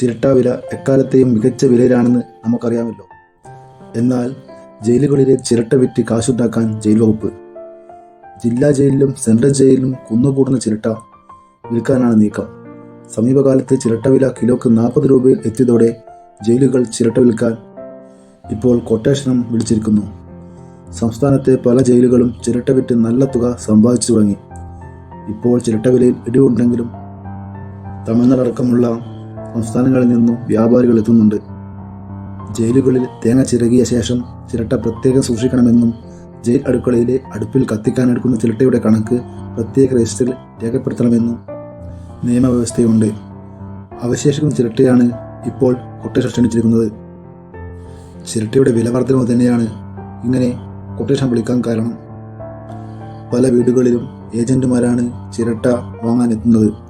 ചിരട്ട വില എക്കാലത്തെയും മികച്ച വിലയിലാണെന്ന് നമുക്കറിയാമല്ലോ. എന്നാൽ ജയിലുകളിലെ ചിരട്ട വിറ്റ് കാശുണ്ടാക്കാൻ ജയിൽ വകുപ്പ്. ജില്ലാ ജയിലിലും സെൻട്രൽ ജയിലിലും കുന്നുകൂടുന്ന ചിരട്ട വിൽക്കാനാണ് നീക്കം. സമീപകാലത്ത് ചിരട്ട വില കിലോക്ക് നാൽപ്പത് രൂപയിൽ എത്തിയതോടെ ജയിലുകൾ ചിരട്ട വിൽക്കാൻ ഇപ്പോൾ കൊട്ടേഷനും വിളിച്ചിരിക്കുന്നു. സംസ്ഥാനത്തെ പല ജയിലുകളും ചിരട്ട വിറ്റ് നല്ല തുക സമ്പാദിച്ചു തുടങ്ങി. ഇപ്പോൾ ചിരട്ട വിലയിൽ ഇടിവുണ്ടെങ്കിലും തമിഴ്നാടടക്കമുള്ള സംസ്ഥാനങ്ങളിൽ നിന്നും വ്യാപാരികൾ എത്തുന്നുണ്ട്. ജയിലുകളിൽ തേങ്ങ ചിരകിയ ശേഷം ചിരട്ട പ്രത്യേകം സൂക്ഷിക്കണമെന്നും ജയിൽ അടുക്കളയിലെ അടുപ്പിൽ കത്തിക്കാനെടുക്കുന്ന ചിരട്ടയുടെ കണക്ക് പ്രത്യേക രജിസ്റ്ററിൽ രേഖപ്പെടുത്തണമെന്നും നിയമവ്യവസ്ഥയുണ്ട്. അവശേഷിക്കുന്ന ചിരട്ടയാണ് ഇപ്പോൾ കൊട്ടേഷൻ ക്ഷണിച്ചിരിക്കുന്നത്. ചിരട്ടയുടെ വില വർധനവ് തന്നെയാണ് ഇങ്ങനെ കൊട്ടേഷൻ വിളിക്കാൻ കാരണം. പല വീടുകളിലും ഏജന്റുമാരാണ് ചിരട്ട വാങ്ങാൻ എത്തുന്നത്.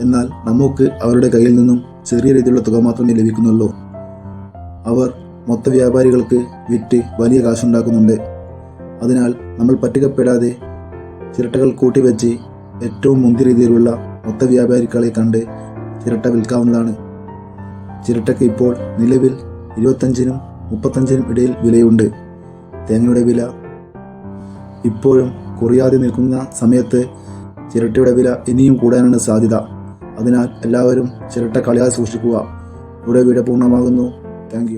എന്നാൽ നമുക്ക് അവരുടെ കയ്യിൽ നിന്നും ചെറിയ രീതിയിലുള്ള തുക മാത്രമേ ലഭിക്കുന്നുള്ളൂ. അവർ മൊത്ത വ്യാപാരികൾക്ക് വിറ്റ് വലിയ കാശുണ്ടാക്കുന്നുണ്ട്. അതിനാൽ നമ്മൾ പറ്റിക്കപ്പെടാതെ ചിരട്ടകൾ കൂട്ടിവെച്ച് ഏറ്റവും മുന്തിയ രീതിയിലുള്ള മൊത്ത വ്യാപാരികളെ കണ്ട് ചിരട്ട വിൽക്കാവുന്നതാണ്. ചിരട്ടയ്ക്ക് ഇപ്പോൾ നിലവിൽ ഇരുപത്തഞ്ചിനും മുപ്പത്തഞ്ചിനും ഇടയിൽ വിലയുണ്ട്. തേങ്ങയുടെ വില ഇപ്പോഴും കുറയാതെ നിൽക്കുന്ന സമയത്ത് ചിരട്ടയുടെ വില ഇനിയും കൂടാനാണ് സാധ്യത. അതിനാൽ എല്ലാവരും ചിരട്ട കളിയാതെ സൂക്ഷിക്കുക. ഇവിടെ വീട് പൂർണമാകുന്നു. താങ്ക്